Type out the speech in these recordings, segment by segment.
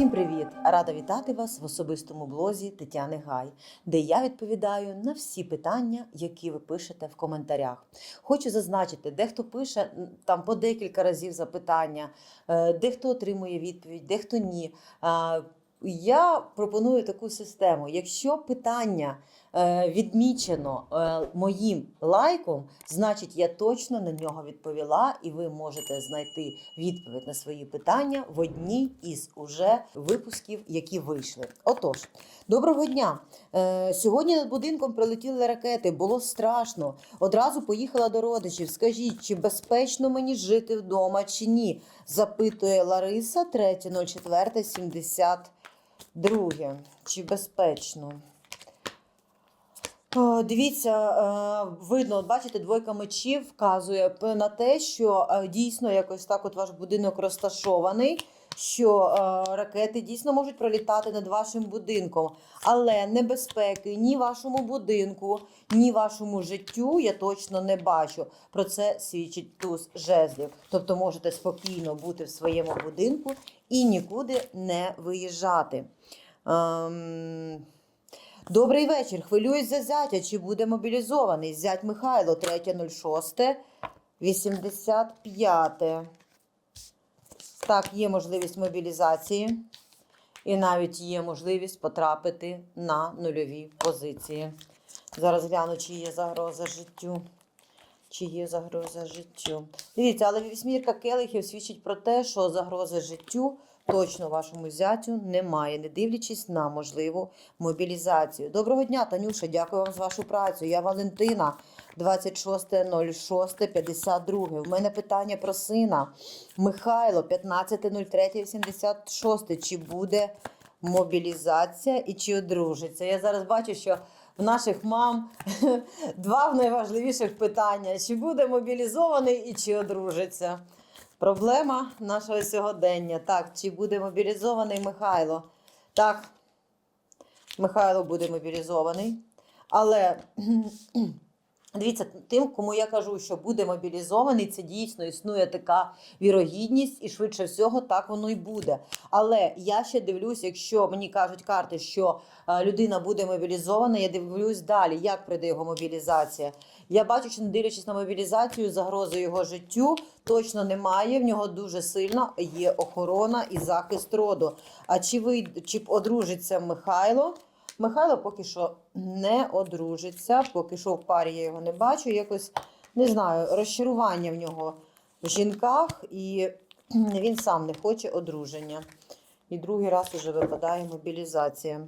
Всім привіт! Рада вітати вас в особистому блозі Тетяни Гай, де я відповідаю на всі питання, які ви пишете в коментарях. Хочу зазначити, дехто пише там по декілька разів запитання, е, дехто отримує відповідь, дехто ні. Я пропоную таку систему. Якщо питання відмічено е, моїм лайком, значить я точно на нього відповіла, і ви можете знайти відповідь на свої питання в одній із уже випусків, які вийшли. Отож, доброго дня! Е, Сьогодні над будинком прилетіли ракети, було страшно. Одразу поїхала до родичів. Скажіть, чи безпечно мені жити вдома, чи ні? запитує Лариса 3.04.72. Чи безпечно? О, Дивіться, е, видно, от бачите, двойка мечів вказує на те, що е, дійсно якось так от ваш будинок розташований, що е, ракети дійсно можуть пролітати над вашим будинком. Але небезпеки ні вашому будинку, ні вашому життю я точно не бачу. Про це свідчить туз жезлів. Тобто можете спокійно бути в своєму будинку і нікуди не виїжджати. Ем... Добрий вечір. Хвилююсь за зятя. Чи буде мобілізований? Зять Михайло, 3.06, 85. Так, є можливість мобілізації. І навіть є можливість потрапити на нульові позиції. Зараз гляну, чи є загроза життю. Чи є загроза життю? Дивіться, але вісьмірка келихів свідчить про те, що загрози життю точно вашому зятю немає, не дивлячись на можливу мобілізацію. Доброго дня, Танюша. Дякую вам за вашу працю. Я Валентина, 26.06.52. В мене питання про сина. Михайло, 15.03.86. Чи буде мобілізація і чи одружиться? Я зараз бачу, що в наших мам два найважливіших питання: чи буде мобілізований і чи одружиться. Проблема нашого сьогодення. Так, чи буде мобілізований Михайло? Так, Михайло буде мобілізований. Але дивіться, тим, кому я кажу, що буде мобілізований, це дійсно існує така вірогідність, і швидше всього так воно й буде. Але я ще дивлюсь, якщо мені кажуть карти, що е, людина буде мобілізована, я дивлюсь далі, як прийде його мобілізація. Я бачу, що не дивлячись на мобілізацію, загрози його життю точно немає. В нього дуже сильно є охорона і захист роду. А чи ви чи одружиться Михайло? Михайло поки що не одружиться, поки що в парі я його не бачу. Якось не знаю, розчарування в нього в жінках, і він сам не хоче одруження. І другий раз уже випадає мобілізація.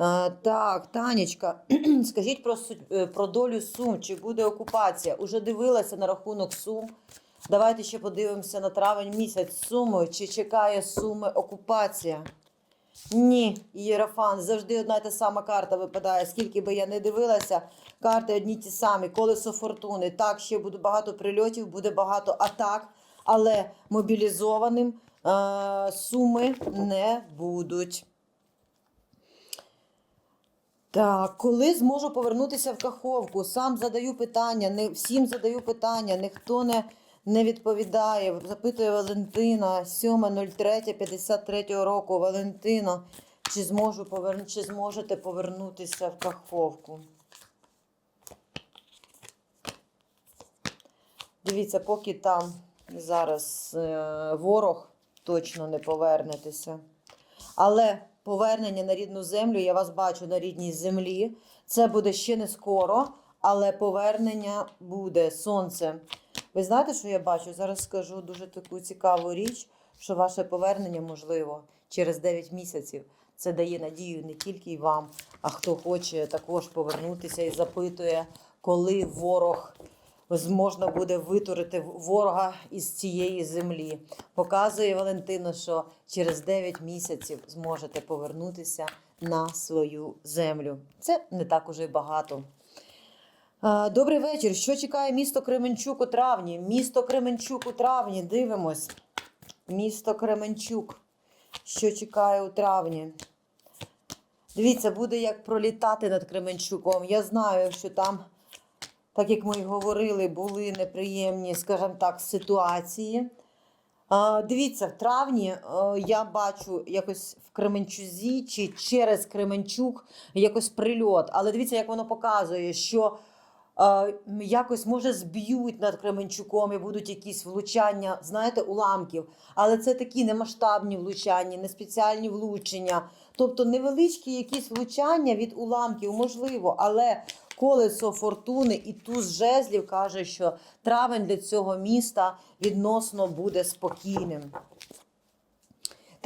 Е, так, Танечка, скажіть про, е, про долю Сум, чи буде окупація? Уже дивилася на рахунок Сум. Давайте ще подивимося на травень місяць Суми. Чи чекає Суми окупація? Ні, Єрофан, завжди одна й та сама карта випадає. Скільки би я не дивилася, карти одні ті самі. Колесо фортуни. Так, ще буде багато прильотів, буде багато атак, але мобілізованим е- суми не будуть. Так, коли зможу повернутися в Каховку? Сам задаю питання, не всім задаю питання, ніхто не, не відповідає. Запитує Валентина 7.03.53 року. Валентина, чи, зможу повер... чи зможете повернутися в Каховку? Дивіться, поки там зараз е, ворог, точно не повернетеся. Але повернення на рідну землю, я вас бачу на рідній землі. Це буде ще не скоро, але повернення буде сонце. Ви знаєте, що я бачу? Зараз скажу дуже таку цікаву річ, що ваше повернення можливо через 9 місяців. Це дає надію не тільки й вам, а хто хоче також повернутися і запитує, коли ворог з- можна буде витурити ворога із цієї землі. Показує Валентина, що через 9 місяців зможете повернутися на свою землю. Це не так уже й багато. Добрий вечір. Що чекає місто Кременчук у травні? Місто Кременчук у травні. Дивимось. Місто Кременчук. Що чекає у травні? Дивіться, буде як пролітати над Кременчуком. Я знаю, що там, так як ми й говорили, були неприємні, скажімо так, ситуації. Дивіться, в травні е, я бачу якось в Кременчузі чи через Кременчук якось прильот. Але дивіться, як воно показує, що якось може зб'ють над Кременчуком і будуть якісь влучання, знаєте, уламків. Але це такі не масштабні влучання, не спеціальні влучення. Тобто невеличкі якісь влучання від уламків, можливо, але колесо фортуни і туз жезлів каже, що травень для цього міста відносно буде спокійним.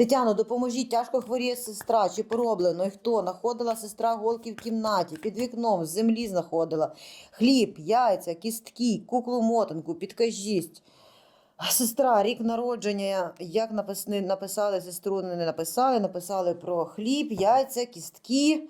Тетяно, допоможіть, тяжко хворіє сестра, чи пороблено, і хто? Находила сестра голки в кімнаті, під вікном, в землі знаходила. Хліб, яйця, кістки, куклу мотанку, підкажіть. Сестра, рік народження, як написали, написали сестру, не написали, написали про хліб, яйця, кістки.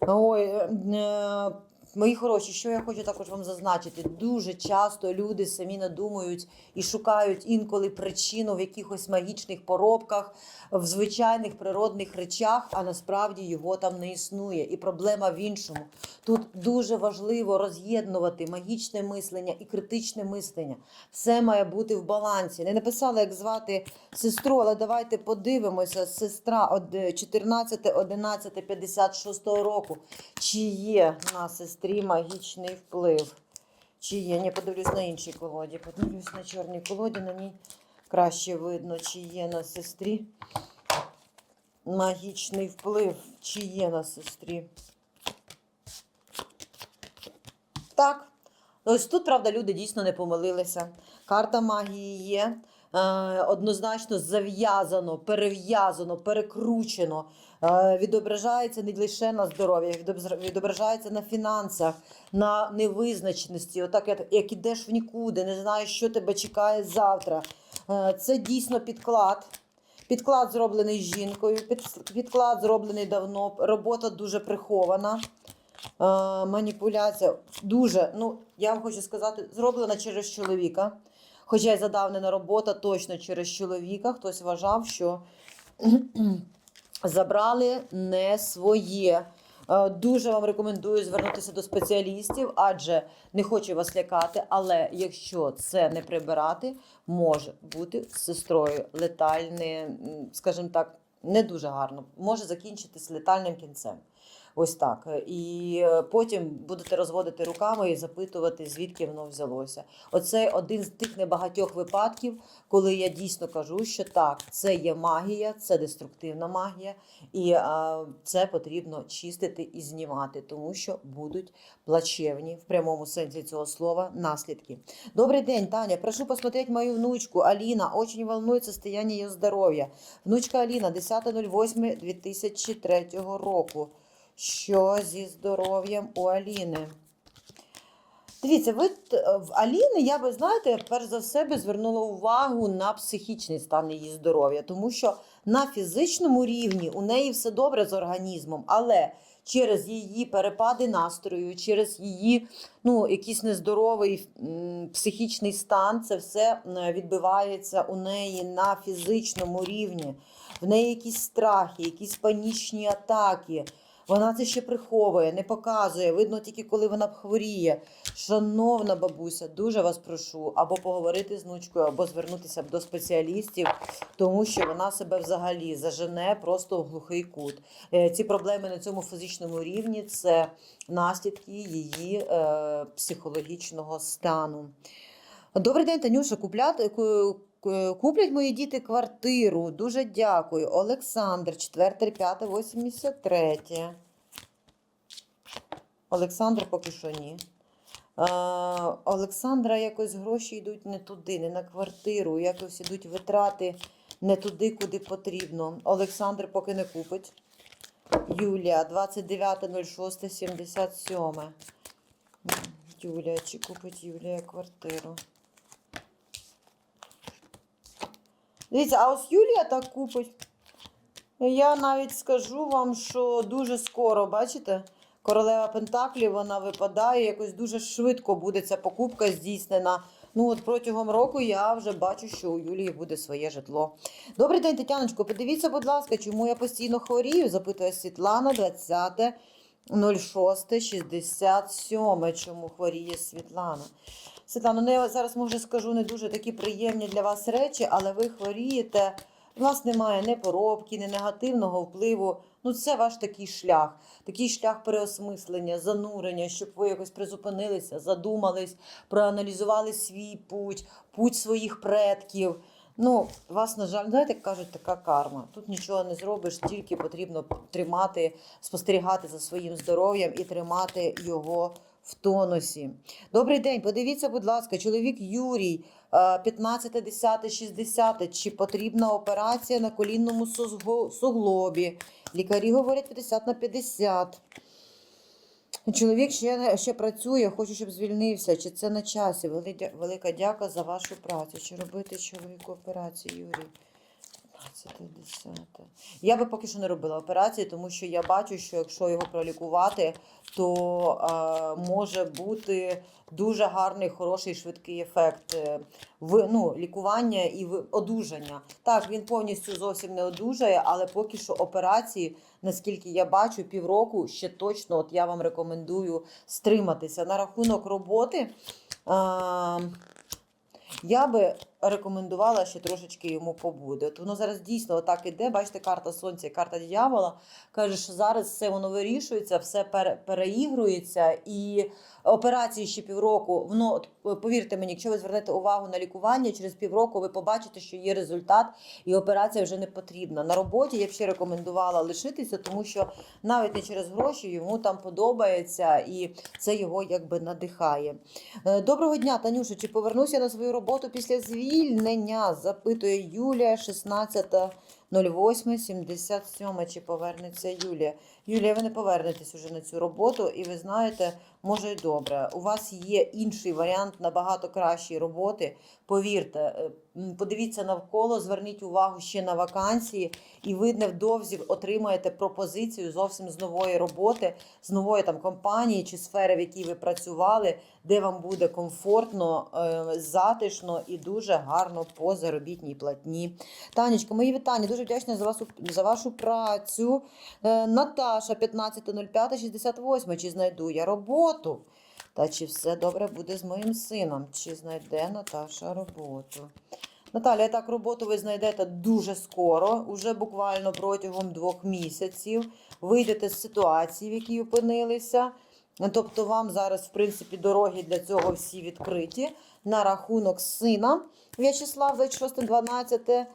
Ой, е, мої хороші, що я хочу також вам зазначити. Дуже часто люди самі надумують і шукають інколи причину в якихось магічних поробках, в звичайних природних речах, а насправді його там не існує. І проблема в іншому. Тут дуже важливо роз'єднувати магічне мислення і критичне мислення. Все має бути в балансі. Не написала, як звати сестру, але давайте подивимося. Сестра 14, 11, 56 року. Чи є на сестрі магічний вплив? Чи є? Ні, подивлюсь на іншій колоді. Подивлюсь на чорній колоді, на ній краще видно, чи є на сестрі магічний вплив, чи є на сестрі. Так. Ось тут, правда, люди дійсно не помилилися. Карта магії є. Е, однозначно зав'язано, перев'язано, перекручено. Е, відображається не лише на здоров'ї, відображається на фінансах, на невизначеності. Отак, як, ідеш в нікуди, не знаєш, що тебе чекає завтра. Е, це дійсно підклад. Підклад зроблений жінкою, під- підклад зроблений давно, робота дуже прихована. Маніпуляція дуже, ну я вам хочу сказати, зроблена через чоловіка. Хоча й задавнена робота точно через чоловіка. Хтось вважав, що забрали не своє. Е, Дуже вам рекомендую звернутися до спеціалістів, адже не хочу вас лякати, але якщо це не прибирати, може бути з сестрою летальне, скажімо так, не дуже гарно. Може закінчитись летальним кінцем. Ось так. І е, потім будете розводити руками і запитувати, звідки воно взялося. Оце один з тих небагатьох випадків, коли я дійсно кажу, що так, це є магія, це деструктивна магія, і а, це потрібно чистити і знімати, тому що будуть плачевні в прямому сенсі цього слова наслідки. Добрий день, Таня. Прошу посмотреть мою внучку Алина. Очень волнует состояние ее здоров'я. Внучка Аліна, 10.08.2003 року. Що зі здоров'ям у Аліни? Дивіться, ви в Аліни, я би знаєте, перш за все би звернула увагу на психічний стан її здоров'я, тому що на фізичному рівні у неї все добре з організмом, але через її перепади настрою, через її ну, якийсь нездоровий психічний стан, це все відбивається у неї на фізичному рівні. В неї якісь страхи, якісь панічні атаки. Вона це ще приховує, не показує. Видно тільки коли вона хворіє. Шановна бабуся, дуже вас прошу або поговорити з внучкою, або звернутися до спеціалістів, тому що вона себе взагалі зажене просто в глухий кут. Е, Ці проблеми на цьому фізичному рівні це наслідки її е, психологічного стану. Добрий день, Танюша. Купляти, ку- ку- куплять мої діти квартиру. Дуже дякую. Олександр, 4, 5, 83. Олександр поки що ні. Е, Олександра якось гроші йдуть не туди, не на квартиру. Якось йдуть витрати не туди, куди потрібно. Олександр поки не купить. Юлія, 29.06.77. Юлія, чи купить Юлія квартиру? Дивіться, а ось Юлія так купить. Я навіть скажу вам, що дуже скоро, бачите? Королева Пентаклів, вона випадає, якось дуже швидко буде ця покупка здійснена. Ну от протягом року я вже бачу, що у Юлії буде своє житло. Добрий день, Тетяночко. Подивіться, будь ласка, чому я постійно хворію? Запитує Світлана, 20 06 67. Чому хворіє Світлана? Світлано, ну я зараз може скажу не дуже такі приємні для вас речі, але ви хворієте. У вас немає ні поробки, ні негативного впливу. Ну, це ваш такий шлях, такий шлях переосмислення, занурення, щоб ви якось призупинилися, задумались, проаналізували свій путь, путь своїх предків. Ну, вас, на жаль, знаєте, як кажуть, така карма. Тут нічого не зробиш, тільки потрібно тримати, спостерігати за своїм здоров'ям і тримати його в тонусі. Добрий день, подивіться, будь ласка, чоловік Юрій, е, 15.10.60. Чи потрібна операція на колінному суглобі? Лікарі говорять 50 на 50. Чоловік ще, ще працює, хочу, щоб звільнився. Чи це на часі? Велика дяка за вашу працю. Чи робити чоловіку операцію, Юрій? 15 10. Я би поки що не робила операції, тому що я бачу, що якщо його пролікувати, то е, може бути дуже гарний, хороший, швидкий ефект е, в ну, лікування і в одужання. Так, він повністю зовсім не одужає, але поки що операції, наскільки я бачу, півроку ще точно от я вам рекомендую стриматися. На рахунок роботи. Е, я би рекомендувала ще трошечки йому побуде. От воно зараз дійсно отак іде. Бачите, карта сонця, карта диявола. Каже, що зараз все воно вирішується, все пере, переігрується, і операції ще півроку. Воно е, повірте мені, якщо ви звернете увагу на лікування, через півроку ви побачите, що є результат, і операція вже не потрібна. На роботі я б ще рекомендувала лишитися, тому що навіть не через гроші йому там подобається, і це його якби надихає. Е, Доброго дня, Танюша. Чи повернуся на свою роботу після звільнення? Запитує Юлія, 16.08.77. Чи повернеться Юлія? Юлія, ви не повернетесь уже на цю роботу, і ви знаєте, може й добре. У вас є інший варіант набагато кращої роботи. Повірте, е, подивіться навколо, зверніть увагу ще на вакансії, і ви невдовзі отримаєте пропозицію зовсім з нової роботи, з нової там компанії чи сфери, в якій ви працювали, де вам буде комфортно, е, затишно і дуже гарно по заробітній платні. Танечка, мої вітання. Дуже вдячна за вас за вашу працю. Е, Наташа, 15.05.68. Чи знайду я роботу? Та чи все добре буде з моїм сином? Чи знайде Наташа роботу? Наталя, так роботу ви знайдете дуже скоро, уже буквально протягом двох місяців. Вийдете з ситуації, в якій опинилися. Тобто вам зараз, в принципі, дороги для цього всі відкриті. На рахунок сина В'ячеслав 26.12.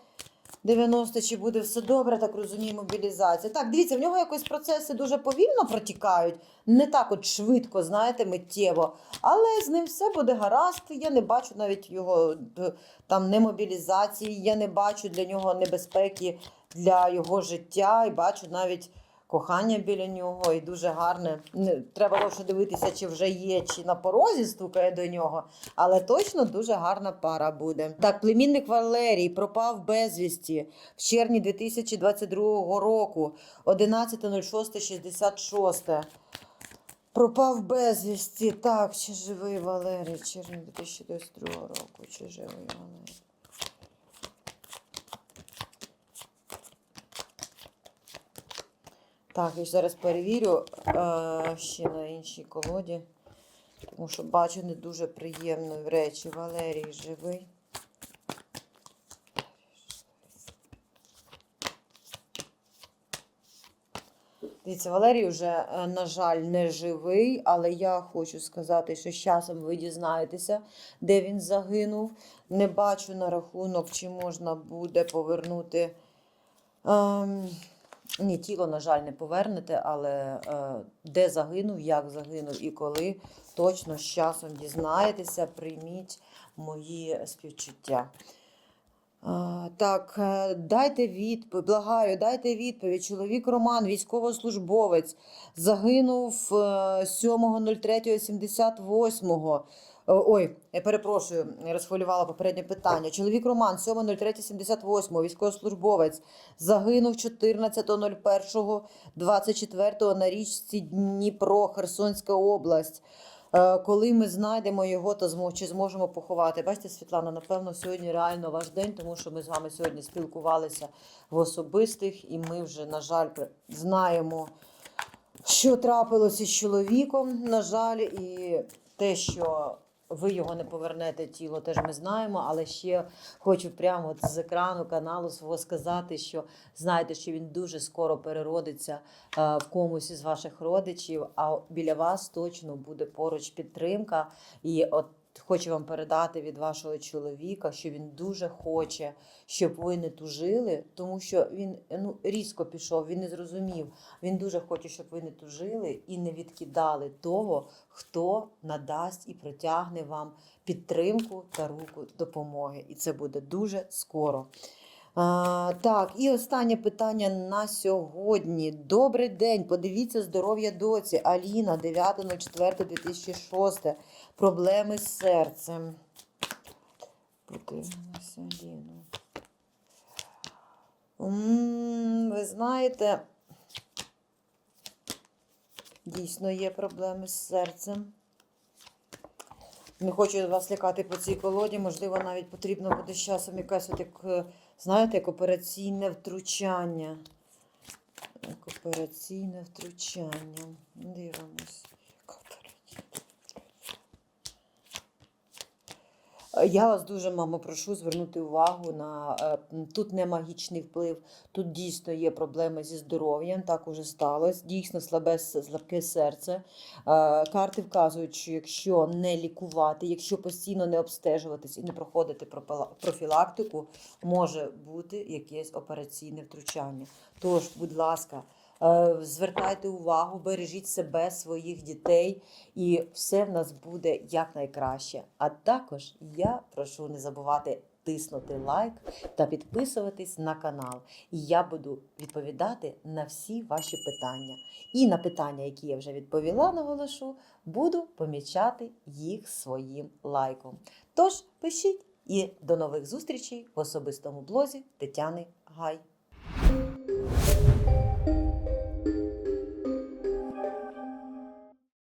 90, чи буде все добре, так розумію, мобілізація. Так, дивіться, в нього якось процеси дуже повільно протікають, не так от швидко, знаєте, миттєво. Але з ним все буде гаразд. Я не бачу навіть його е, там немобілізації, я не бачу для нього небезпеки для його життя, і бачу навіть кохання біля нього, і дуже гарне. Треба лише дивитися, чи вже є, чи на порозі стукає до нього. Але точно дуже гарна пара буде. Так, племінник Валерій пропав безвісті в червні 2022 року, 11.06.66. Пропав безвісті. Так, чи живий Валерій? Червні 2022 року. Чи живий Валерій? Так, я зараз перевірю е, ще на іншій колоді, тому що бачу не дуже приємні речі. Валерій живий. Дивіться, Валерій вже, е, на жаль, не живий, але я хочу сказати, що з часом ви дізнаєтеся, де він загинув. Не бачу на рахунок, чи можна буде повернути. Ем, ні, тіло, на жаль, не повернете, але е, де загинув, як загинув і коли, точно з часом дізнаєтеся, прийміть мої співчуття. Так, е, дайте відповідь, благаю, дайте відповідь. Чоловік Роман, військовослужбовець, загинув е, 7.03.78. Ой, я перепрошую, розхвилювала попереднє питання. Чоловік Роман, 7.03.78, військовослужбовець, загинув 14.01.24 на річці Дніпро, Херсонська область. Е, Коли ми знайдемо його, то чи зможемо поховати. Бачите, Світлана, напевно, сьогодні реально ваш день, тому що ми з вами сьогодні спілкувалися в особистих, і ми вже, на жаль, знаємо, що трапилося з чоловіком, на жаль, і те, що ви його не повернете тіло, теж ми знаємо. Але ще хочу прямо з екрану каналу свого сказати, що знаєте, що він дуже скоро переродиться е, в комусь із ваших родичів, а біля вас точно буде поруч підтримка. І от хочу вам передати від вашого чоловіка, що він дуже хоче, щоб ви не тужили, тому що він ну, різко пішов, він не зрозумів. Він дуже хоче, щоб ви не тужили і не відкидали того, хто надасть і протягне вам підтримку та руку допомоги. І це буде дуже скоро. А, так, і останнє питання на сьогодні. Добрий день. Подивіться здоров'я доці. Аліна, 9.04.2006. Проблеми з серцем. Подивимося, Аліну. Ви знаєте, дійсно є проблеми з серцем. Не хочу вас лякати по цій колоді, можливо, навіть потрібно буде з часом якась, от як, е, знаєте, як операційне втручання. Як операційне втручання. Дивимось. Як операційне Е, Я вас дуже, мамо, прошу звернути увагу на е, тут не магічний вплив, тут дійсно є проблеми зі здоров'ям, так уже сталося. Дійсно слабе слабке серце. Е, Карти вказують, що якщо не лікувати, якщо постійно не обстежуватись і не проходити профілактику, може бути якесь операційне втручання. Тож, будь ласка. Е, Звертайте увагу, бережіть себе, своїх дітей, і все в нас буде якнайкраще. А також я прошу не забувати тиснути лайк та підписуватись на канал. І я буду відповідати на всі ваші питання. І на питання, які я вже відповіла, наголошу, буду помічати їх своїм лайком. Тож пишіть і до нових зустрічей в особистому блозі Тетяни Гай.